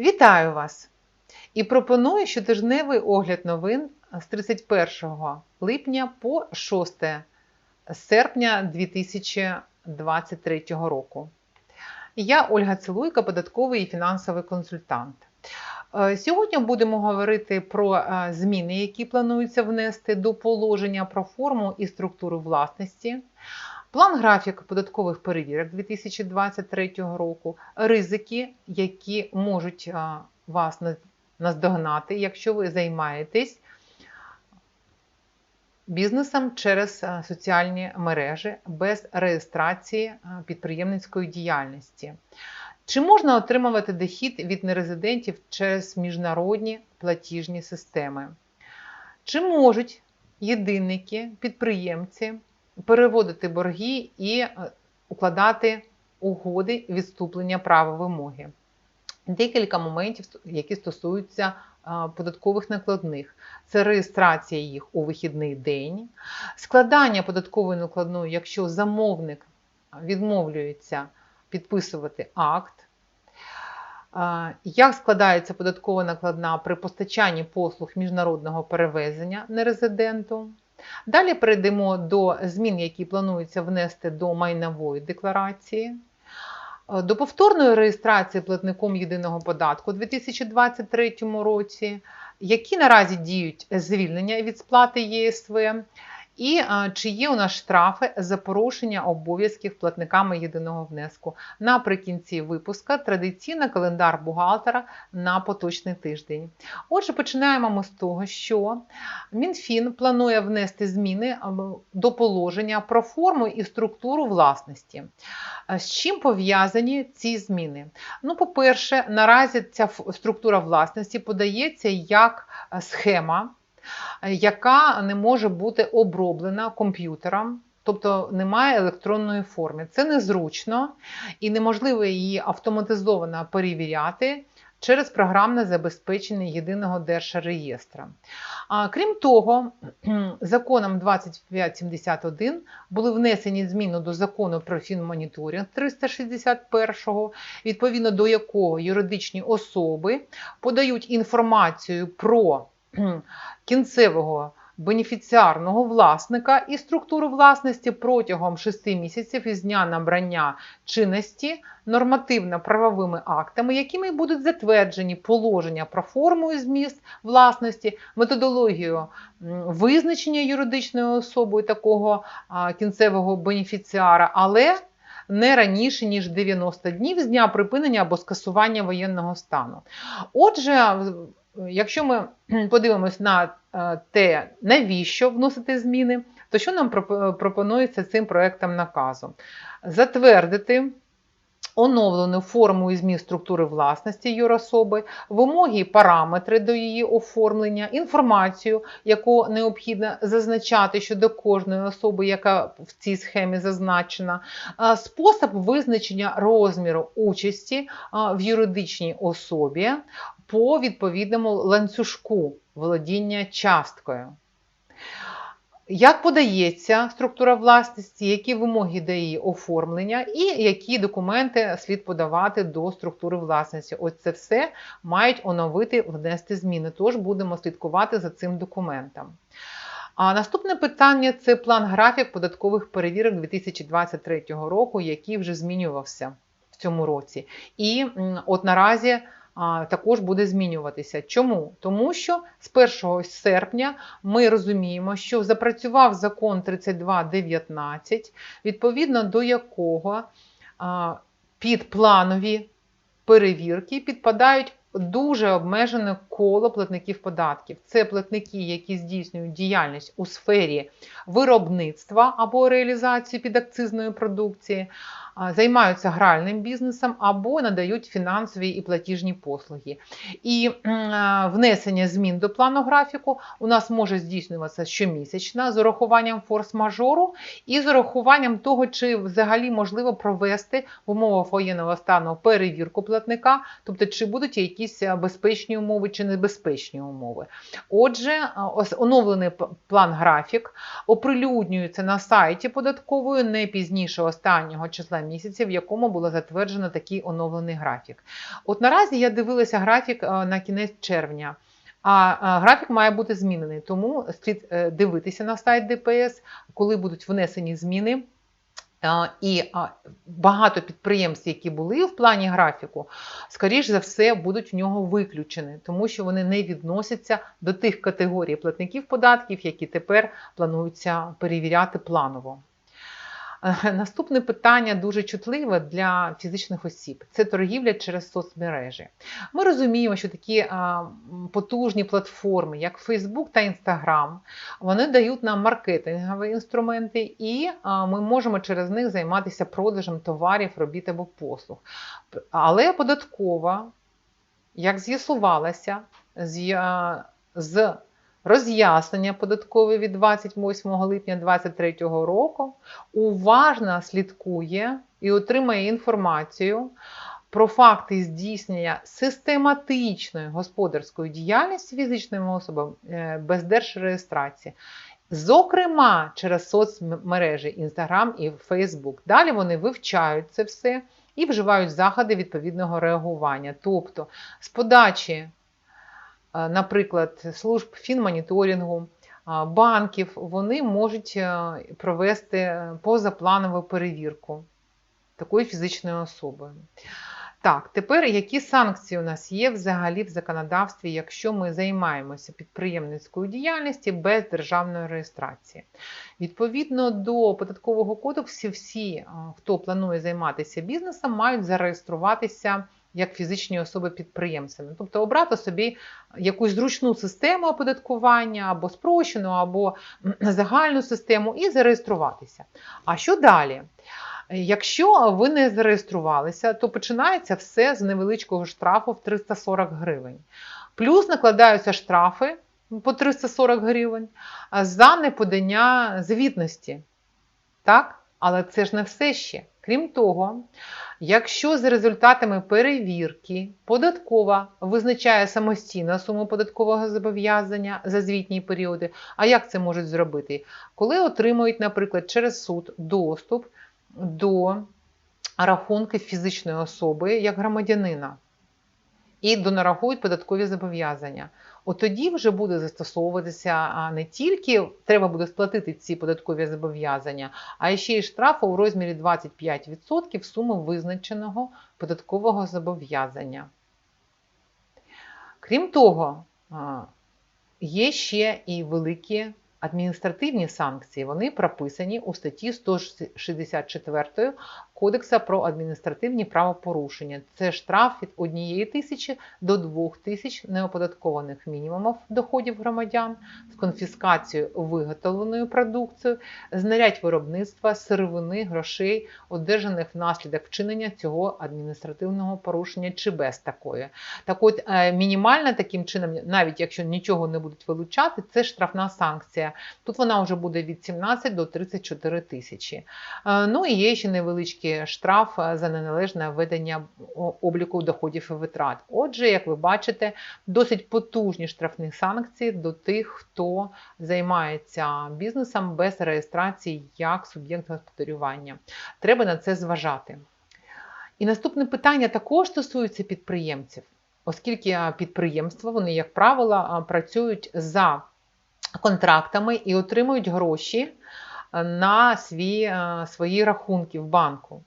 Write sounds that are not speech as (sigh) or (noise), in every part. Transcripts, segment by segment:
Вітаю вас! І пропоную щотижневий огляд новин з 31 липня по 6 серпня 2023 року. Я Ольга Целуйка, податковий і фінансовий консультант. Е, Сьогодні будемо говорити про е, зміни, які плануються внести до положення про форму і структуру власності, план графік податкових перевірок 2023 року, ризики, які можуть вас наздогнати, якщо ви займаєтесь бізнесом через соціальні мережі без реєстрації підприємницької діяльності. Чи можна отримувати дохід від нерезидентів через міжнародні платіжні системи? Чи можуть єдинники, підприємці переводити борги і е, укладати угоди відступлення права вимоги? Декілька моментів, які стосуються податкових накладних. Це реєстрація їх у вихідний день, складання податкової накладної, якщо замовник відмовлюється підписувати акт, як складається податкова накладна при постачанні послуг міжнародного перевезення нерезиденту. Далі перейдемо до змін, які планується внести до майнової декларації. Е, До повторної реєстрації платником єдиного податку у 2023 році, які наразі діють звільнення від сплати ЄСВ, і е, чи є у нас штрафи за порушення обов'язків платниками єдиного внеску. Наприкінці випуска традиційно календар бухгалтера на поточний тиждень. Отже, починаємо ми з того, що Мінфін планує внести зміни е, до положення про форму і структуру власності. Е, З чим пов'язані ці зміни? Ну, по-перше, наразі ця структура власності подається як схема, яка не може бути оброблена комп'ютером. Тобто немає електронної форми. Це незручно і неможливо її автоматизовано перевіряти через програмне забезпечення єдиного держреєстра. А, Крім того, (clears throat) законом 2571 були внесені зміни до закону про фінмоніторинг 361, відповідно до якого юридичні особи подають інформацію про (clears throat) кінцевого бенефіціарного власника і структуру власності протягом 6 місяців із дня набрання чинності нормативно-правовими актами, якими будуть затверджені положення про форму і зміст власності, методологію визначення юридичною особою такого кінцевого бенефіціара, але не раніше ніж 90 днів з дня припинення або скасування воєнного стану. Отже, якщо ми (clears throat) подивимось на е, те, навіщо вносити зміни, то що нам пропонується цим проектом наказу? Затвердити оновлену форму і зміст структури власності юрособи, вимоги і параметри до її оформлення, інформацію, яку необхідно зазначати щодо кожної особи, яка в цій схемі зазначена, спосіб визначення розміру участі в юридичній особі по відповідному ланцюжку володіння часткою. Як подається структура власності, які вимоги до її оформлення і які документи слід подавати до структури власності? Ось це все мають оновити, внести зміни. Тож будемо слідкувати за цим документом. А наступне питання це план графік податкових перевірок 2023 року, який вже змінювався в цьому році. І от наразі також буде змінюватися. Чому? Тому що з 1 серпня ми розуміємо, що запрацював закон 3219, відповідно до якого під планові перевірки підпадають дуже обмежене коло платників податків. Це платники, які здійснюють діяльність у сфері виробництва або реалізації підакцизної продукції, займаються гральним бізнесом або надають фінансові і платіжні послуги. І внесення змін до плану графіку у нас може здійснюватися щомісячно з урахуванням форс-мажору і з урахуванням того, чи взагалі можливо провести в умовах воєнного стану перевірку платника, тобто чи будуть якісь безпечні умови чи небезпечні умови. Отже, оновлений план графік оприлюднюється на сайті податкової не пізніше останнього числа місяці, в якому було затверджено такий оновлений графік. От наразі я дивилася графік е, на кінець червня. А е, графік має бути змінений, тому слід е, дивитися на сайт ДПС, коли будуть внесені зміни. І багато підприємств, які були в плані графіку, скоріш за все, будуть в нього виключені, тому що вони не відносяться до тих категорій платників податків, які тепер плануються перевіряти планово. Е, Наступне питання дуже чутливе для фізичних осіб це торгівля через соцмережі. Ми розуміємо, що такі потужні платформи, як Facebook та Instagram, вони дають нам маркетингові інструменти, і ми можемо через них займатися продажем товарів, робіт або послуг. Але податкова, як з'ясувалося, з, з роз'яснення податкової від 28 липня 2023 року, уважно слідкує і отримає інформацію про факти здійснення систематичної господарської діяльності фізичними особами е, без держреєстрації. Зокрема, через соцмережі Instagram і Facebook. Далі вони вивчають це все і вживають заходи відповідного реагування. Тобто, з подачі, наприклад, служб фінмоніторингу, банків, вони можуть е, провести е, позапланову перевірку такої фізичної особи. Так, тепер які санкції у нас є взагалі в законодавстві, якщо ми займаємося підприємницькою діяльністю без державної реєстрації? Відповідно до податкового кодексу, всі, е, хто планує займатися бізнесом, мають зареєструватися як фізичні особи-підприємцями, тобто обрати собі якусь зручну систему оподаткування або спрощену, або загальну систему і зареєструватися. А що далі? Якщо ви не зареєструвалися, то починається все з невеличкого штрафу в 340 гривень. Плюс накладаються штрафи по 340 гривень за неподання звітності. Так? Але це ж не все ще. Крім того, якщо за результатами перевірки податкова визначає самостійно суму податкового зобов'язання за звітні періоди, а як це можуть зробити? Коли отримують, наприклад, через суд доступ до рахунків фізичної особи як громадянина і донарахують податкові зобов'язання. От тоді вже буде застосовуватися не тільки треба буде сплатити ці податкові зобов'язання, а ще й штрафу у розмірі 25% суми визначеного податкового зобов'язання. Крім того, є ще і великі адміністративні санкції. Вони прописані у статті 164 Кодексу про адміністративні правопорушення. Це штраф від 1 тисячі до 2 тисяч неоподаткованих мінімумів доходів громадян з конфіскацією виготовленої продукції, знарядь виробництва, сировини, грошей, одержаних внаслідок вчинення цього адміністративного порушення чи без такої. Так от е, мінімальна таким чином, навіть якщо нічого не будуть вилучати, це штрафна санкція. Тут вона вже буде від 17 до 34 тисячі. Е, Ну і є ще штраф за неналежне ведення обліку доходів і витрат. Отже, як ви бачите, досить потужні штрафні санкції до тих, хто займається бізнесом без реєстрації як суб'єкт господарювання. Треба на це зважати. І наступне питання також стосується підприємців, оскільки підприємства, вони, як правило, працюють за контрактами і отримують гроші на свої, свої рахунки в банку.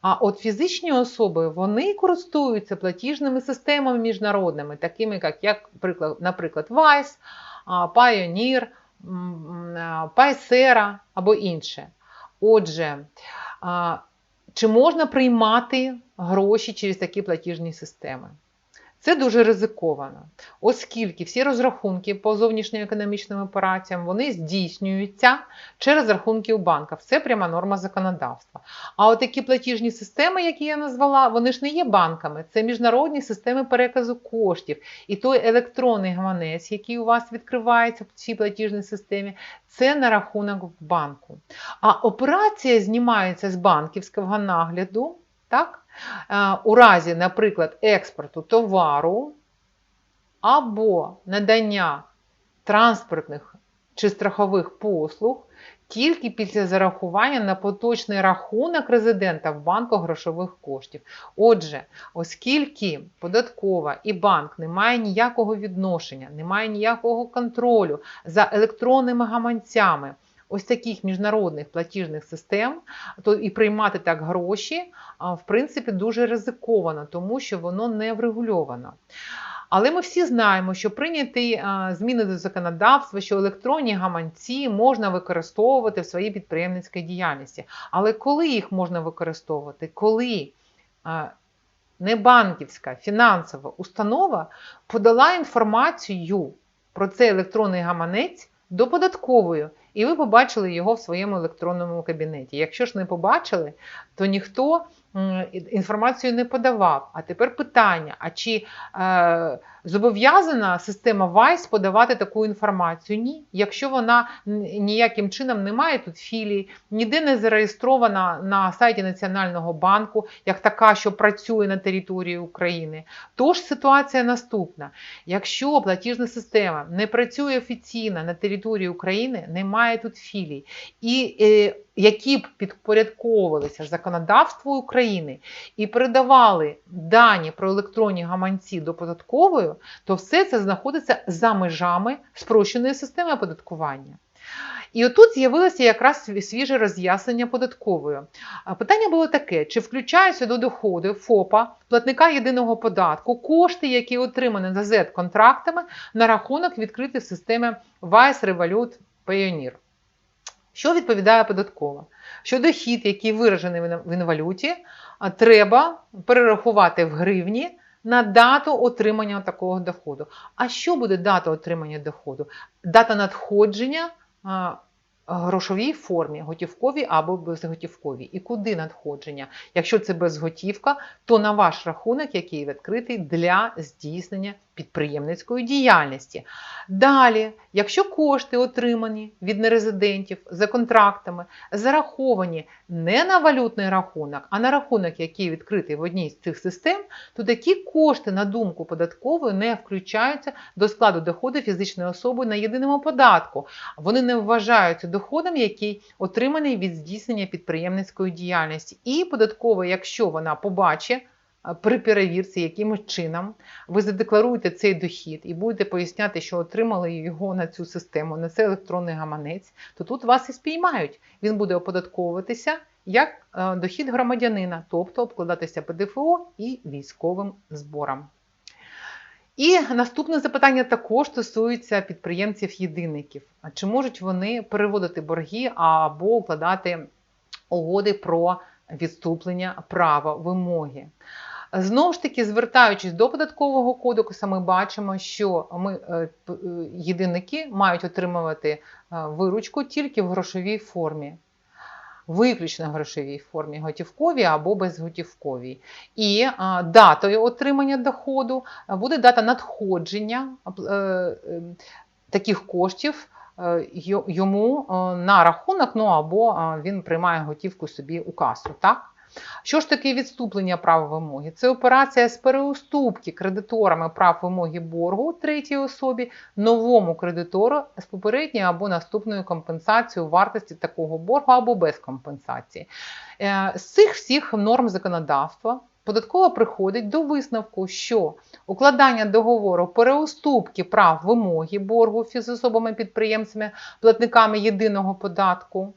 А от фізичні особи вони користуються платіжними системами міжнародними, такими як, як наприклад, а, Pioneer, Paysera або інше. Отже, чи можна приймати гроші через такі платіжні системи? Це дуже ризиковано, оскільки всі розрахунки по зовнішньоекономічним операціям вони здійснюються через рахунки у банках. Це пряма норма законодавства. А от такі платіжні системи, які я назвала, вони ж не є банками, це міжнародні системи переказу коштів. І той електронний гаманець, який у вас відкривається в цій платіжній системі, це на рахунок в банку. А операція знімається з банківського нагляду, так? Е, у разі, наприклад, експорту товару або надання транспортних чи страхових послуг тільки після зарахування на поточний рахунок резидента в банку грошових коштів. Отже, оскільки податкова і банк не має ніякого відношення, не має ніякого контролю за електронними гаманцями. Ось таких міжнародних платіжних систем, то і приймати так гроші, в принципі, дуже ризиковано, тому що воно не врегульовано. Але ми всі знаємо, що прийняті зміни до законодавства, що електронні гаманці можна використовувати в своїй підприємницькій діяльності. Але коли їх можна використовувати? Коли а, небанківська фінансова установа подала інформацію про цей електронний гаманець до податкової, і ви побачили його в своєму електронному кабінеті. Якщо ж не побачили, то ніхто інформацію не подавав. А тепер питання: а чи е, зобов'язана система WISE подавати таку інформацію? Ні. Якщо вона ніяким чином не має тут філії, ніде не зареєстрована на сайті Національного банку, як така, що працює на території України. Тож ситуація наступна: якщо платіжна система не працює офіційно на території України, немає тут філій, і е, які б підпорядковувалися законодавству України і передавали дані про електронні гаманці до податкової, то все це знаходиться за межами спрощеної системи оподаткування. І отут з'явилося якраз свіже роз'яснення податковою. Питання було таке: чи включаються до доходу ФОПа, платника єдиного податку, кошти, які отримані за Z-контрактами на рахунок відкритий в системі Vice Revolut Payoneer. Що відповідає податкова? Що дохід, який виражений в інвалюті, треба перерахувати в гривні на дату отримання такого доходу. А що буде дата отримання доходу? Дата надходження грошовій формі, готівковій або безготівковій. І куди надходження? Якщо це безготівка, то на ваш рахунок, який відкритий для здійснення підприємницької діяльності. Далі, якщо кошти отримані від нерезидентів за контрактами, зараховані не на валютний рахунок, а на рахунок, який відкритий в одній з цих систем, то такі кошти, на думку податкової, не включаються до складу доходу фізичної особи на єдиному податку. Вони не вважаються доходом, який отриманий від здійснення підприємницької діяльності. І податкова, якщо вона побачить, при перевірці, яким чином ви задекларуєте цей дохід і будете поясняти, що отримали його на цю систему, на цей електронний гаманець, то тут вас і спіймають. Він буде оподатковуватися як е, дохід громадянина, тобто обкладатися ПДФО і військовим зборам. І наступне запитання також стосується підприємців-єдинників. Чи можуть вони переводити борги або укладати угоди про відступлення права вимоги? Знову ж таки, звертаючись до податкового кодексу, ми бачимо, що ми е, е, єдинники мають отримувати е, виручку тільки в грошовій формі. Виключно грошовій формі, готівковій або безготівковій. І а, датою отримання доходу буде дата надходження е, е, таких коштів е, йому е, на рахунок, ну або а, він приймає готівку собі у касу. Так? Що ж таке відступлення прав вимоги? Це операція з переуступки кредиторами прав вимоги боргу третій особі новому кредитору з попередньою або наступною компенсацією вартості такого боргу або без компенсації. Е, З цих всіх норм законодавства податкова приходить до висновку, що укладання договору переуступки прав вимоги боргу фізособами-підприємцями, платниками єдиного податку.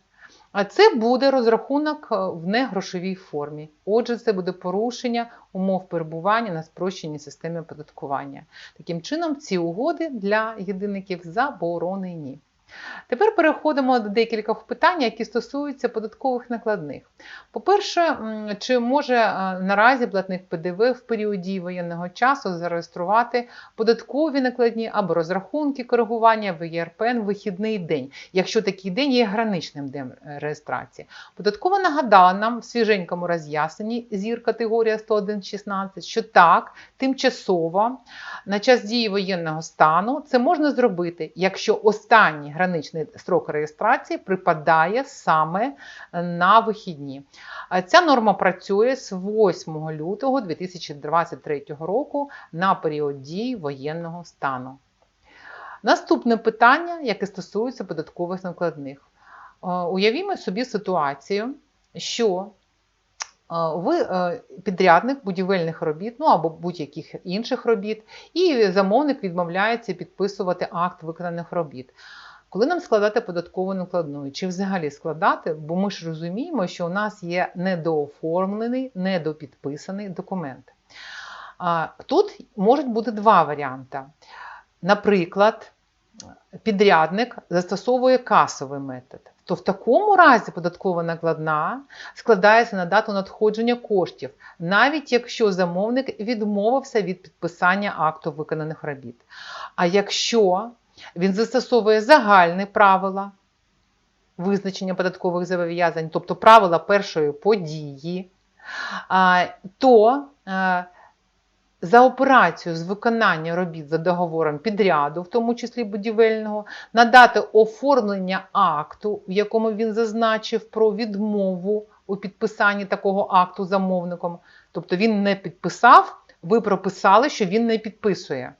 А це буде розрахунок е, в негрошовій формі. Отже, це буде порушення умов перебування на спрощеній системі оподаткування. Таким чином, ці угоди для єдиників заборонені. Тепер переходимо до декількох питань, які стосуються податкових накладних. По-перше, чи може е, наразі платник ПДВ в період дії воєнного часу зареєструвати податкові накладні або розрахунки коригування в ЄРПН в вихідний день, якщо такий день є граничним днем е, реєстрації? Податкова нагадала нам в свіженькому роз'ясненні зір категорія 101.16, що так, тимчасово на час дії воєнного стану це можна зробити, якщо останній граничний строк реєстрації припадає саме на вихідні. Ця норма працює з 8 лютого 2023 року на період дії воєнного стану. Наступне питання, яке стосується податкових накладних. уявімо собі ситуацію, що ви е, підрядник будівельних робіт, ну або будь-яких інших робіт, і замовник відмовляється підписувати акт виконаних робіт. Коли нам складати податкову накладну, чи взагалі складати, бо ми ж розуміємо, що у нас є недооформлений, недопідписаний документ. Тут можуть бути два варіанти. Наприклад, підрядник застосовує касовий метод то в такому разі податкова накладна складається на дату надходження коштів, навіть якщо замовник відмовився від підписання акту виконаних робіт. А якщо він застосовує загальні правила визначення податкових зобов'язань, тобто правила першої події, то е, за операцію з виконання робіт за договором підряду, в тому числі будівельного, надати оформлення акту, в якому він зазначив про відмову у підписанні такого акту замовником. Тобто він не підписав, ви прописали, що він не підписує.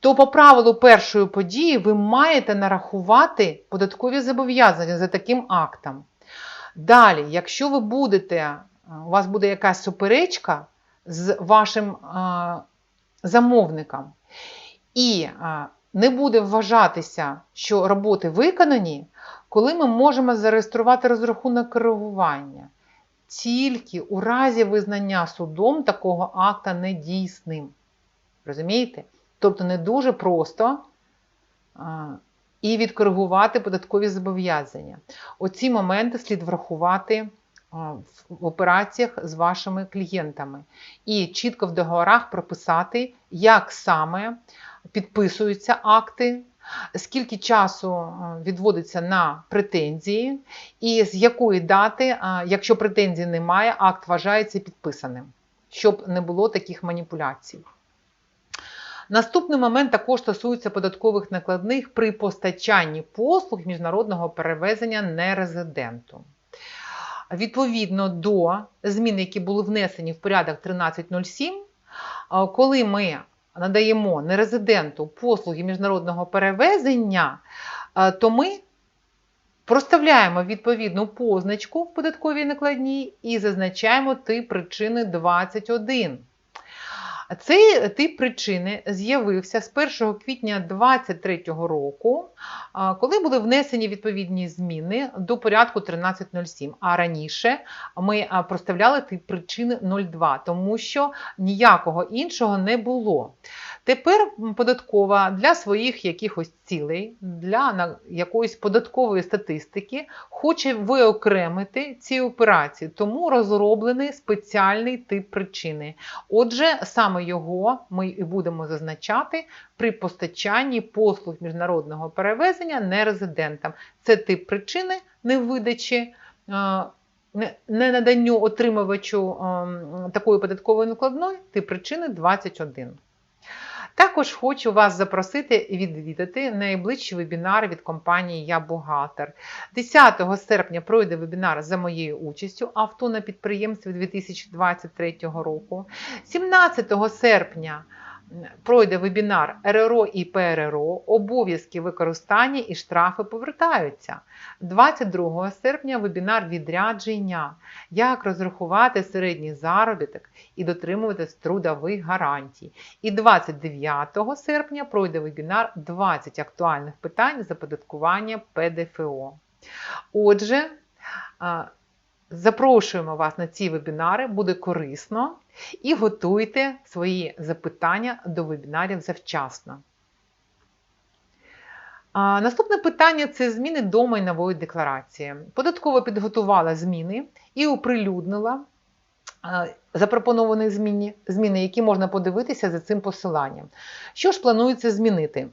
То по правилу першої події ви маєте нарахувати податкові зобов'язання за таким актом. Далі, якщо ви будете, у вас буде якась суперечка, з вашим замовником. І не буде вважатися, що роботи виконані, коли ми можемо зареєструвати розрахунок коригування. Тільки у разі визнання судом такого акта недійсним. Розумієте? Тобто не дуже просто і відкоригувати податкові зобов'язання. Оці моменти слід врахувати в операціях з вашими клієнтами. І чітко в договорах прописати, як саме підписуються акти, скільки часу відводиться на претензії, і з якої дати, якщо претензій немає, акт вважається підписаним, щоб не було таких маніпуляцій. Наступний момент також стосується податкових накладних при постачанні послуг міжнародного перевезення нерезиденту. Відповідно до змін, які були внесені в порядок 1307, коли ми надаємо нерезиденту послуги міжнародного перевезення, то ми проставляємо відповідну позначку в податковій накладній і зазначаємо тип причини 21. Цей тип причини з'явився з 1 квітня 2023 року, коли були внесені відповідні зміни до порядку 1307. А раніше ми проставляли тип причини 02, тому що ніякого іншого не було. Тепер податкова для своїх якихось цілей, для якоїсь податкової статистики хоче виокремити ці операції, тому розроблений спеціальний тип причини. Отже, саме його ми і будемо зазначати при постачанні послуг міжнародного перевезення нерезидентам. Це тип причини невидачі. Не наданню отримувачу ем, такої податкової накладної тип причини 21. Також хочу вас запросити відвідати найближчий вебінар від компанії Я Бухгалтер. 10 серпня пройде вебінар за моєю участю авто на підприємстві 2023 року. 17 серпня пройде вебінар РРО і ПРРО, обов'язки використання і штрафи повертаються. 22 серпня вебінар відрядження, як розрахувати середній заробіток і дотримуватись трудових гарантій. І 29 серпня пройде вебінар 20 актуальних питань заподаткування ПДФО. Отже, запрошуємо вас на ці вебінари, буде корисно і готуйте свої запитання до вебінарів завчасно. Наступне питання це зміни до майнової декларації. Податково підготувала зміни і оприлюднила запропоновані зміни, зміни, які можна подивитися за цим посиланням. Що ж планується змінити?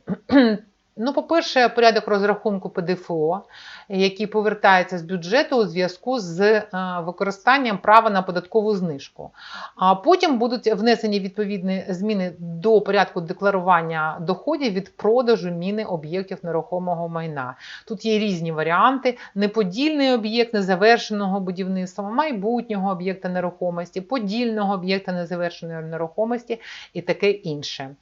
Ну, по-перше, порядок розрахунку ПДФО, який повертається з бюджету у зв'язку з е, використанням права на податкову знижку. А потім будуть внесені відповідні зміни до порядку декларування доходів від продажу міни об'єктів нерухомого майна. Тут є різні варіанти: неподільний об'єкт незавершеного будівництва, майбутнього об'єкта нерухомості, подільного об'єкта незавершеної нерухомості і таке інше.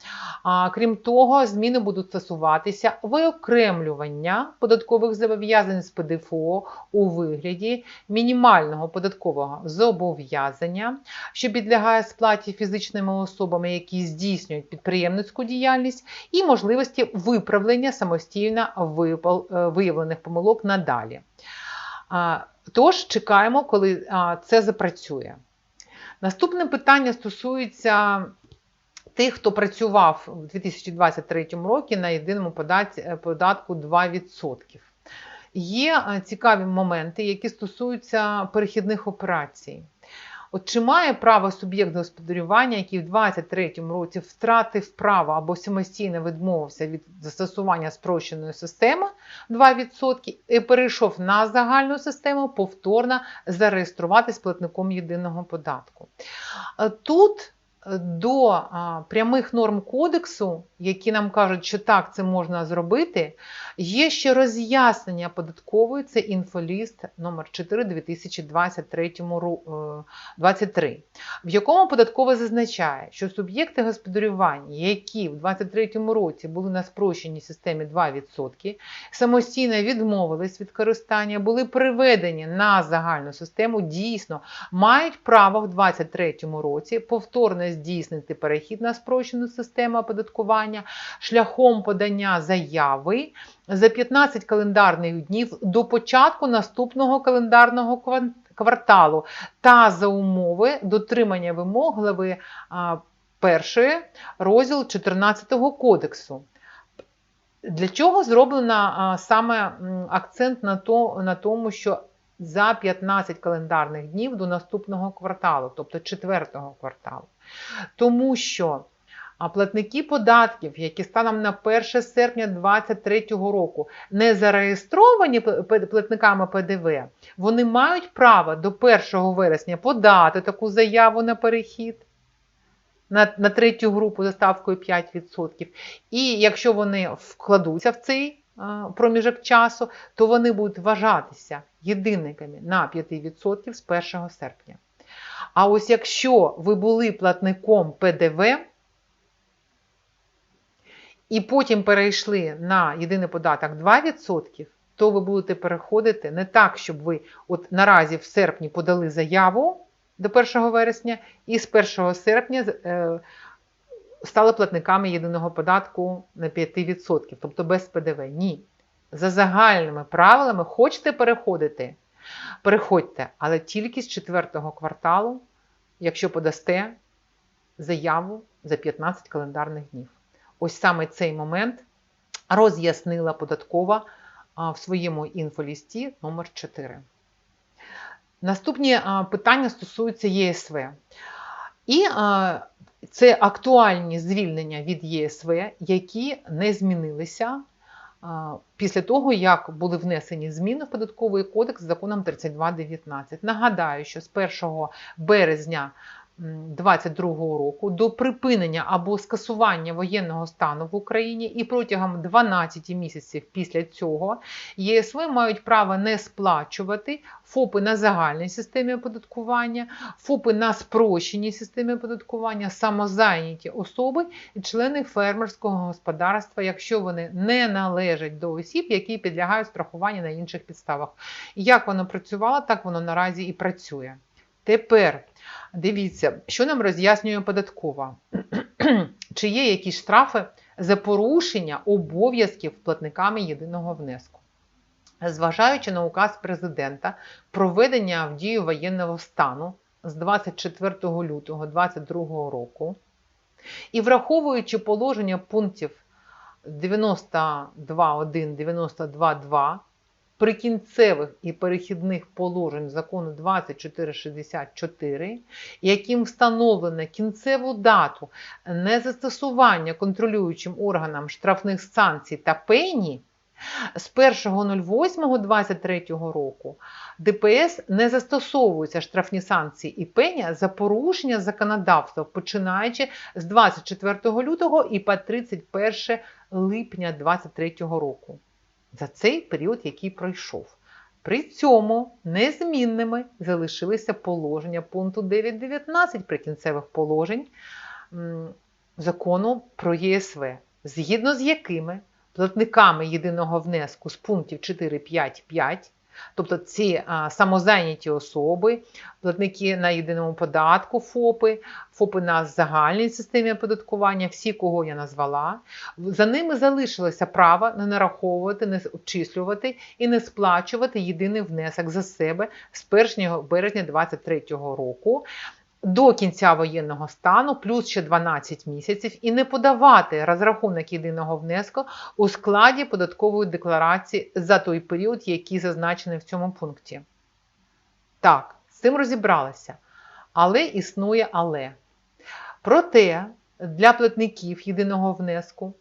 А, Крім того, зміни будуть стосуватися стосується виокремлювання податкових зобов'язань з ПДФО у вигляді мінімального податкового зобов'язання, що підлягає сплаті фізичними особами, які здійснюють підприємницьку діяльність, і можливості виправлення самостійно е, виявлених помилок надалі. Тож чекаємо, коли це запрацює. Наступне питання стосується тих, хто працював у 2023 році на єдиному е, податку 2%. Є е, цікаві моменти, які стосуються перехідних операцій. От чи має право суб'єкт господарювання, який в 2023 році втратив право або самостійно відмовився від застосування спрощеної системи 2% і перейшов на загальну систему, повторно зареєструватись платником єдиного податку? Е, Тут до прямих норм кодексу, які нам кажуть, що так це можна зробити, є ще роз'яснення податкової, це інфоліст номер 4 2023 е, 23, в якому податково зазначає, що суб'єкти господарювання, які в 2023 році були на спрощеній системі 2%, самостійно відмовились від користання, були приведені на загальну систему, дійсно мають право в 2023 році повторно здійснити перехід на спрощену систему оподаткування шляхом подання заяви за 15 календарних днів до початку наступного календарного кварталу та за умови дотримання вимог глави а, першої розділ 14 кодексу. Для чого зроблено саме акцент на, то, на тому, що за 15 календарних днів до наступного кварталу, тобто четвертого кварталу? Тому що платники податків, які станом на 1 серпня 2023 року не зареєстровані платниками ПДВ, вони мають право до 1 вересня подати таку заяву на перехід на, на третю групу за ставкою 5%. І якщо вони вкладуться в цей проміжок часу, то вони будуть вважатися єдинниками на 5% з 1 серпня. А ось якщо ви були платником ПДВ, і потім перейшли на єдиний податок 2%, то ви будете переходити не так, щоб ви от наразі в серпні подали заяву до 1 вересня, і з 1 серпня е, стали платниками єдиного податку на 5%, тобто без ПДВ. Ні. За загальними правилами хочете переходити, переходьте, але тільки з 4 кварталу, якщо подасте заяву за 15 календарних днів. Ось саме цей момент роз'яснила податкова в своєму інфолісті номер 4. Наступні питання стосуються ЄСВ. І це актуальні звільнення від ЄСВ, які не змінилися після того, як були внесені зміни в податковий кодекс законом 3219. Нагадаю, що з 1 березня 2022 року до припинення або скасування воєнного стану в Україні і протягом 12 місяців після цього ЄСВ мають право не сплачувати ФОПи на загальній системі оподаткування, ФОПи на спрощеній системі оподаткування, самозайняті особи і члени фермерського господарства, якщо вони не належать до осіб, які підлягають страхуванню на інших підставах. Як воно працювало, так воно наразі і працює. Тепер дивіться, що нам роз'яснює податкова. (clears throat) Чи є якісь штрафи за порушення обов'язків платниками єдиного внеску? Зважаючи на указ президента про введення в дію воєнного стану з 24 лютого 2022 року і враховуючи положення пунктів 92.1, 92.2 прикінцевих і перехідних положень закону 2464, яким встановлено кінцеву дату незастосування контролюючим органам штрафних санкцій та пені, з 1.08.23 року. ДПС не застосовуються штрафні санкції і пеня за порушення законодавства, починаючи з 24 лютого і по 31 липня 2023 року за цей період, який пройшов. При цьому незмінними залишилися положення пункту 9.19 прикінцевих положень закону про ЄСВ, згідно з якими платниками єдиного внеску з пунктів 4, 5, 5, тобто ці а, самозайняті особи, платники на єдиному податку ФОПи, ФОПи на загальній системі оподаткування, всі, кого я назвала, за ними залишилося право не нараховувати, не обчислювати і не сплачувати єдиний внесок за себе з 1 березня 2023 року до кінця воєнного стану, плюс ще 12 місяців, і не подавати розрахунок єдиного внеску у складі податкової декларації за той період, який зазначений в цьому пункті. Так, з цим розібралися. Але існує але. Проте для платників єдиного внеску,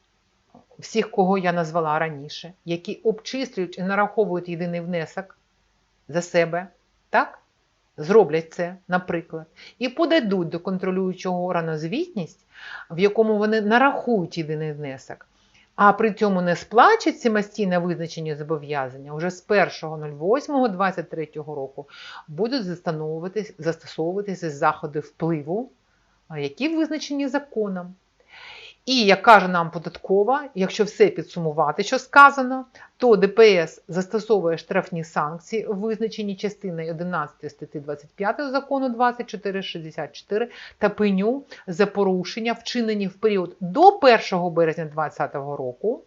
всіх, кого я назвала раніше, які обчислюють і нараховують єдиний внесок за себе, так? Зроблять це, наприклад, і подадуть до контролюючого органу звітність, в якому вони нарахують єдиний внесок, а при цьому не сплачать самостійно визначені зобов'язання, вже з 1.08.23 року будуть застосовуватися заходи впливу, які визначені законом. І як каже нам податкова, якщо все підсумувати, що сказано, то ДПС застосовує штрафні санкції, визначені частиною 11 статті 25 закону 2464 та пеню за порушення, вчинені в період до 1 березня 2020 року,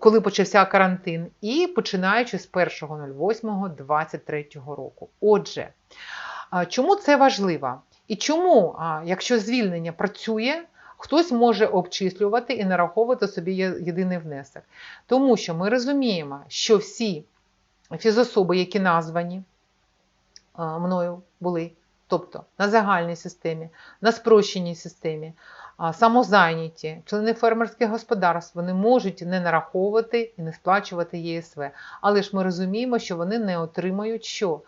коли почався карантин, і починаючи з 1.08.2023 року. Отже, чому це важливо? І чому, якщо звільнення працює, хтось може обчислювати і нараховувати собі єдиний внесок? Тому що ми розуміємо, що всі фізособи, які названі мною були, тобто на загальній системі, на спрощеній системі, самозайняті, члени фермерських господарств, вони можуть не нараховувати і не сплачувати ЄСВ. Але ж ми розуміємо, що вони не отримають що?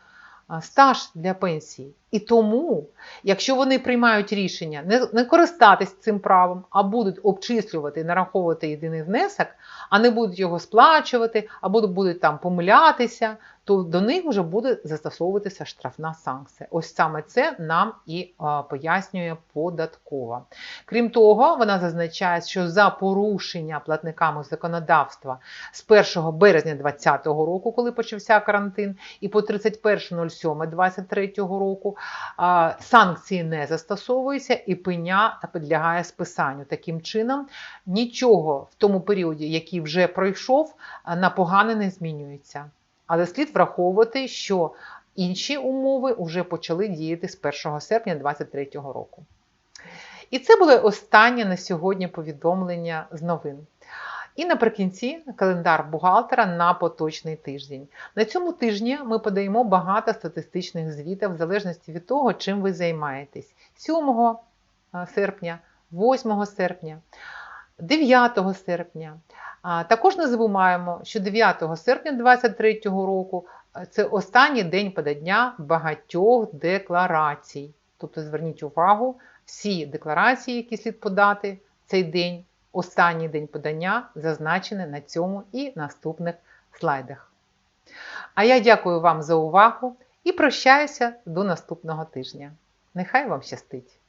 Стаж для пенсії. І тому, якщо вони приймають рішення не, не користатись цим правом, а будуть обчислювати і нараховувати єдиний внесок, а не будуть його сплачувати, або будуть там помилятися, то до них вже буде застосовуватися штрафна санкція. Ось саме це нам і пояснює податкова. Крім того, вона зазначає, що за порушення платниками законодавства з 1 березня 2020 року, коли почався карантин, і по 31.07.2023 року санкції не застосовуються і пеня підлягає списанню. Таким чином, нічого в тому періоді, який вже пройшов, на погане не змінюється. Але слід враховувати, що інші умови вже почали діяти з 1 серпня 2023 року. І це були останні на сьогодні повідомлення з новин. І наприкінці календар бухгалтера на поточний тиждень. На цьому тижні ми подаємо багато статистичних звітів в залежності від того, чим ви займаєтесь. 7 серпня, 8 серпня, 9 серпня. Також не забуваємо, що 9 серпня 2023 року е, це останній день подання багатьох декларацій. Тобто зверніть увагу, всі декларації, які слід подати цей день, останній день подання, зазначені на цьому і наступних слайдах. А я дякую вам за увагу і прощаюся до наступного тижня. Нехай вам щастить!